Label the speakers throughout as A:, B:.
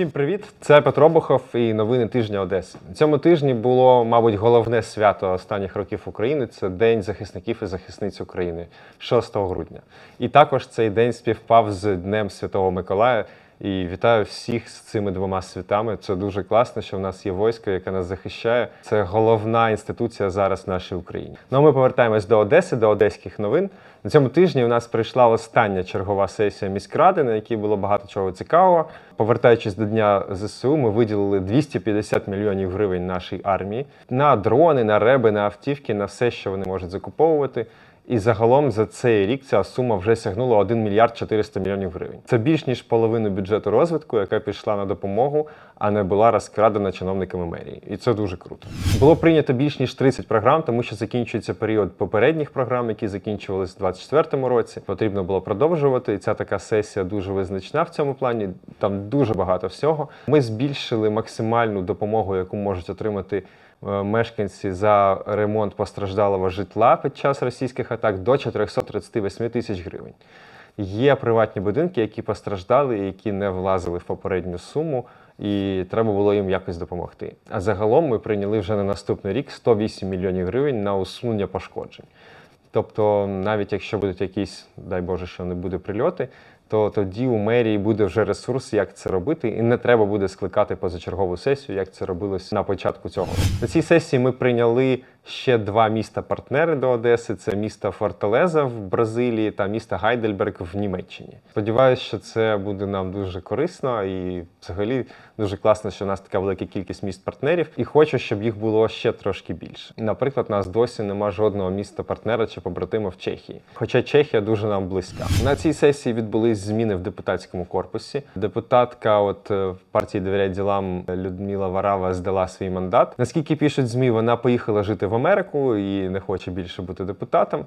A: Всім привіт! Це Петро Бухов і новини тижня Одеси. Цьому тижні було, мабуть, головне свято останніх років України. Це День захисників і захисниць України 6 грудня. І також цей день співпав з Днем Святого Миколая. І вітаю всіх з цими двома святами. Це дуже класно, що в нас є військо, яке нас захищає. Це головна інституція зараз в нашій Україні. Ну а ми повертаємось до Одеси, до одеських новин. На цьому тижні у нас прийшла остання чергова сесія міськради, на якій було багато чого цікавого. Повертаючись до дня ЗСУ, ми виділили 250 мільйонів гривень нашій армії на дрони, на реби, на автівки, на все, що вони можуть закуповувати. І загалом за цей рік ця сума вже сягнула 1 мільярд 400 мільйонів гривень. Це більш ніж половину бюджету розвитку, яка пішла на допомогу, а не була розкрадена чиновниками мерії. І це дуже круто. Було прийнято більш ніж 30 програм, тому що закінчується період попередніх програм, які закінчувалися в 2024 році. Потрібно було продовжувати. І ця така сесія дуже визначна в цьому плані. Там дуже багато всього. Ми збільшили максимальну допомогу, яку можуть отримати мешканці за ремонт постраждалого житла під час російських атак до 438 тисяч гривень. Є приватні будинки, які постраждали, і які не влазили в попередню суму, і треба було їм якось допомогти. А загалом ми прийняли вже на наступний рік 108 мільйонів гривень на усунення пошкоджень. Тобто, навіть якщо будуть якісь, дай Боже, що не буде прильоти, то тоді у мерії буде вже ресурс, як це робити, і не треба буде скликати позачергову сесію, як це робилось на початку цього. На цій сесії ми прийняли ще два міста-партнери до Одеси: це місто Форталеза в Бразилії та місто Гайдельберг в Німеччині. Сподіваюся, що це буде нам дуже корисно і взагалі дуже класно, що у нас така велика кількість міст-партнерів, і хочу, щоб їх було ще трошки більше. Наприклад, у нас досі нема жодного міста-партнера чи побратима в Чехії. Хоча Чехія дуже нам близька. На цій сесії відбулись зміни в депутатському корпусі. Депутатка, от е, в партії довіряє ділам Людмила Варава здала свій мандат. Наскільки пишуть змі, вона поїхала жити в Америку і не хоче більше бути депутатом.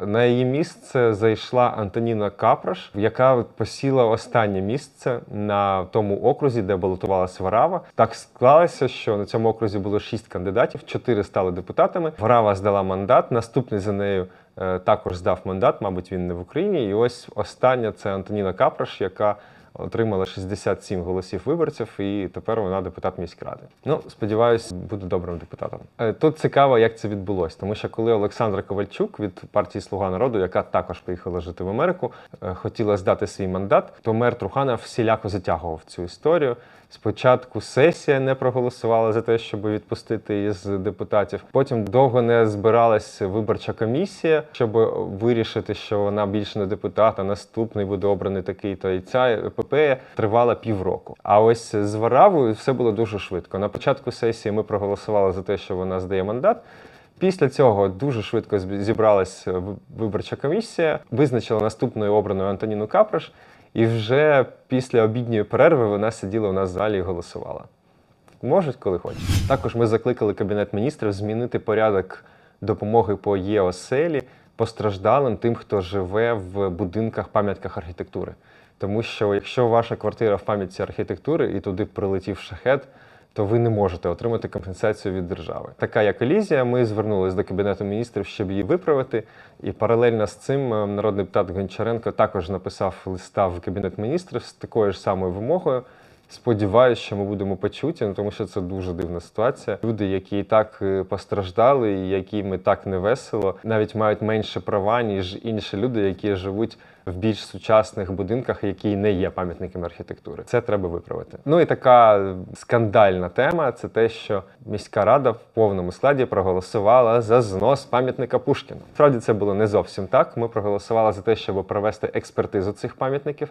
A: На її місце зайшла Антоніна Капраш, яка посіла останнє місце на тому окрузі, де балотувалася Варава. Так склалося, що на цьому окрузі було шість кандидатів, чотири стали депутатами. Варава здала мандат. Наступний за нею також здав мандат, мабуть, він не в Україні. І ось остання це Антоніна Капраш, яка отримала 67 голосів виборців, і тепер вона депутат міськради. Ну, сподіваюсь, буде добрим депутатом. Е, Тут цікаво, як це відбулося, тому що коли Олександра Ковальчук від партії Слуга народу, яка також поїхала жити в Америку, е, хотіла здати свій мандат, то мер Труханов всіляко затягував цю історію. Спочатку сесія не проголосувала за те, щоб відпустити її з депутатів. Потім довго не збиралась виборча комісія, щоб вирішити, що вона більше не депутат, а наступний буде обраний такий. То і ця епопея тривала півроку. А ось з Варавою все було дуже швидко. На початку сесії ми проголосували за те, що вона здає мандат. Після цього дуже швидко зібралась виборча комісія, визначила наступною обраною Антоніну Капраш, і вже після обідньої перерви вона сиділа у нас в залі і голосувала. Можуть, коли хочуть. Також ми закликали Кабінет міністрів змінити порядок допомоги по ЄОСЕЛі постраждалим тим, хто живе в будинках пам'ятках архітектури. Тому що якщо ваша квартира в пам'ятці архітектури і туди прилетів шахет, то ви не можете отримати компенсацію від держави. Така як колізія, ми звернулися до кабінету міністрів, щоб її виправити. І паралельно з цим е, народний депутат Гончаренко також написав листа в кабінет міністрів з такою ж самою вимогою. Сподіваюсь, що ми будемо почуті, ну, тому що це дуже дивна ситуація. Люди, які і так е, постраждали, і яким і так не весело, навіть мають менше права, ніж інші люди, які живуть в більш сучасних будинках, які не є пам'ятниками архітектури. Це треба виправити. Ну і така скандальна тема це те, що міська рада в повному складі проголосувала за знос пам'ятника Пушкіна. Справді це було не зовсім так. Ми проголосували за те, щоб провести експертизу цих пам'ятників.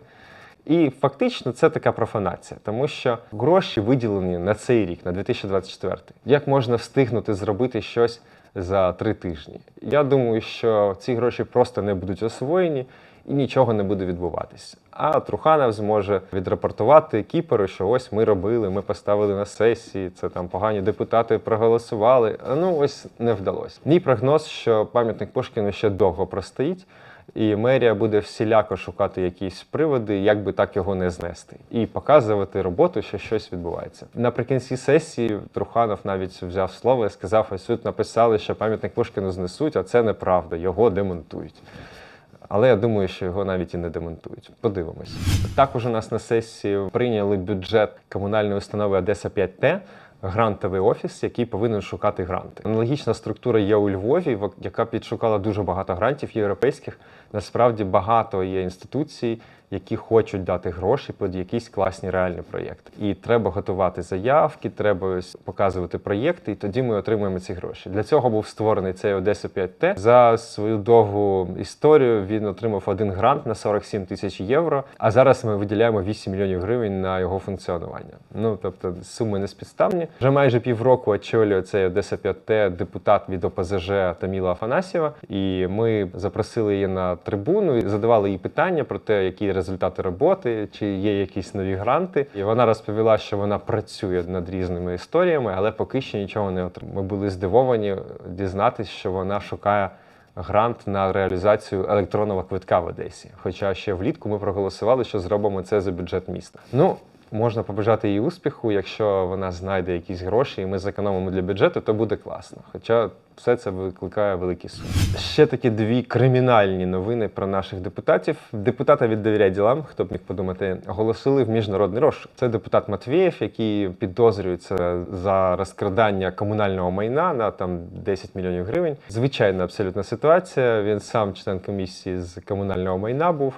A: І фактично це така профанація, тому що гроші виділені на цей рік, на 2024. Як можна встигнути зробити щось за три тижні? Я думаю, що ці гроші просто не будуть освоєні і нічого не буде відбуватись. А Труханов зможе відрапортувати Кіперу, що ось ми робили, ми поставили на сесії, це там погані депутати проголосували. Ну ось не вдалося. Мій прогноз, що пам'ятник Пушкіну ще довго простоїть. І мерія буде всіляко шукати якісь приводи, як би так його не знести, і показувати роботу, що щось відбувається. Наприкінці сесії Труханов навіть взяв слово і сказав: ось тут написали, що пам'ятник Пушкіну знесуть, а це неправда, його демонтують. Але я думаю, що його навіть і не демонтують. Подивимось. Також у нас на сесії прийняли бюджет комунальної установи Одеса 5Т. Грантовий офіс, який повинен шукати гранти. Аналогічна структура є у Львові, яка підшукала дуже багато грантів європейських. Насправді багато є інституцій, які хочуть дати гроші під якісь класні реальні проєкти. І треба готувати заявки, треба показувати проєкти, і тоді ми отримуємо ці гроші. Для цього був створений цей Одеса 5Т. За свою довгу історію він отримав один грант на 47 тисяч євро. А зараз ми виділяємо 8 мільйонів гривень на його функціонування. Ну тобто суми не спідставні. Вже майже півроку очолює цей Одеса 5Т депутат від ОПЗЖ Таміла Афанасьєва. І ми запросили її на трибуну і задавали їй питання про те, які результати роботи, чи є якісь нові гранти. І вона розповіла, що вона працює над різними історіями, але поки що нічого не отримала. Ми були здивовані дізнатися, що вона шукає. Грант на реалізацію електронного квитка в Одесі. Хоча ще влітку ми проголосували, що зробимо це за бюджет міста. Ну можна побажати їй успіху. Якщо вона знайде якісь гроші, і ми зекономимо для бюджету, то буде класно. Хоча все це викликає великі суми. Ще такі дві кримінальні новини про наших депутатів. Депутата від «Довіряй ділам, хто б міг подумати, оголосили в міжнародний розшук. Це депутат Матвієв, який підозрюється за розкрадання комунального майна на там 10 мільйонів гривень. Звичайна абсолютна ситуація. Він сам член комісії з комунального майна був.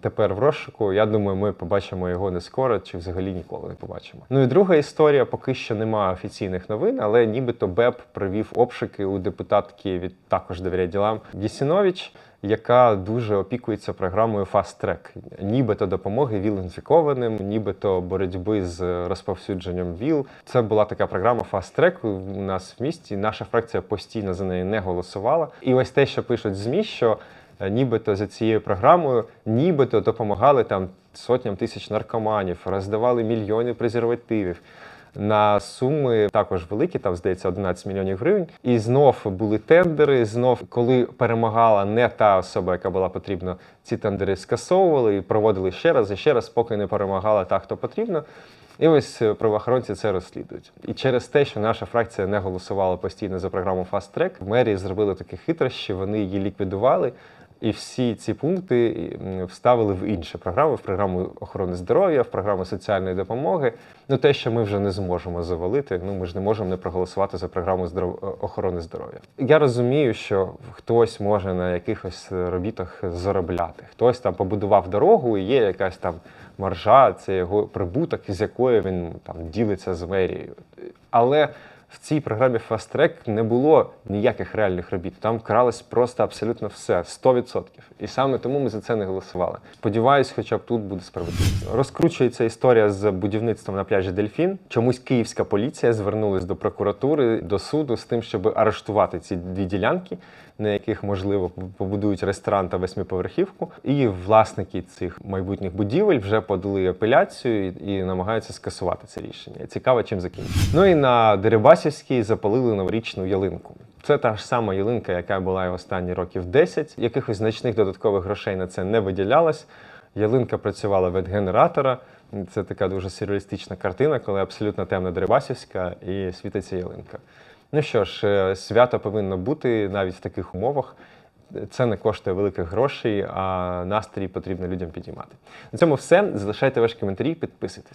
A: Тепер в розшуку. Я думаю, ми побачимо його не скоро чи взагалі ніколи не побачимо. Ну і друга історія, поки що немає офіційних новин, але нібито БЕП провів обшуки у депутатки від також довіряй ділам Єсінович, яка дуже опікується програмою Fast Track. Нібито допомоги ВІЛ-інфікованим, нібито боротьби з розповсюдженням ВІЛ. Це була така програма Fast Track у нас в місті. Наша фракція постійно за неї не голосувала. І ось те, що пишуть ЗМІ, що нібито за цією програмою, нібито допомагали там сотням тисяч наркоманів, роздавали мільйони презервативів. На суми також великі, там здається 11 мільйонів гривень. І знов були тендери. Знов, коли перемагала не та особа, яка була потрібна, ці тендери скасовували і проводили ще раз і ще раз, поки не перемагала та, хто потрібно. І ось е, правоохоронці це розслідують. І через те, що наша фракція не голосувала постійно за програму Fast Track, мерії зробили такі хитрощі, вони її ліквідували. І всі ці пункти вставили в інші програми, в програму охорони здоров'я, в програму соціальної допомоги. Ну те, що ми вже не зможемо завалити, ну ми ж не можемо не проголосувати за програму здоров... охорони здоров'я. Я розумію, що хтось може на якихось робітах заробляти. Хтось там побудував дорогу, і є якась там маржа, це його прибуток, з якою він там ділиться з мерією. Але в цій програмі Fast Track не було ніяких реальних робіт. Там кралось просто абсолютно все 100%. І саме тому ми за це не голосували. Сподіваюсь, хоча б тут буде справедливість. Розкручується історія з будівництвом на пляжі Дельфін. Чомусь київська поліція звернулась до прокуратури, до суду з тим, щоб арештувати ці дві ділянки, на яких можливо побудують ресторан та восьмиповерхівку. І власники цих майбутніх будівель вже подали апеляцію і, і намагаються скасувати це рішення. Цікаво, чим закінчиться. Ну і на Дерибасівській запалили новорічну ялинку. Це та ж сама ялинка, яка була і останні років 10. Якихось значних додаткових грошей на це не виділялось. Ялинка працювала від генератора. Це така дуже сюрреалістична картина, коли абсолютно темна Дерибасівська і світиться ялинка. Ну що ж, е, свято повинно бути навіть в таких умовах. Це не коштує великих грошей, а настрій потрібно людям підіймати. На цьому все. Залишайте ваші коментарі, підписуйтесь.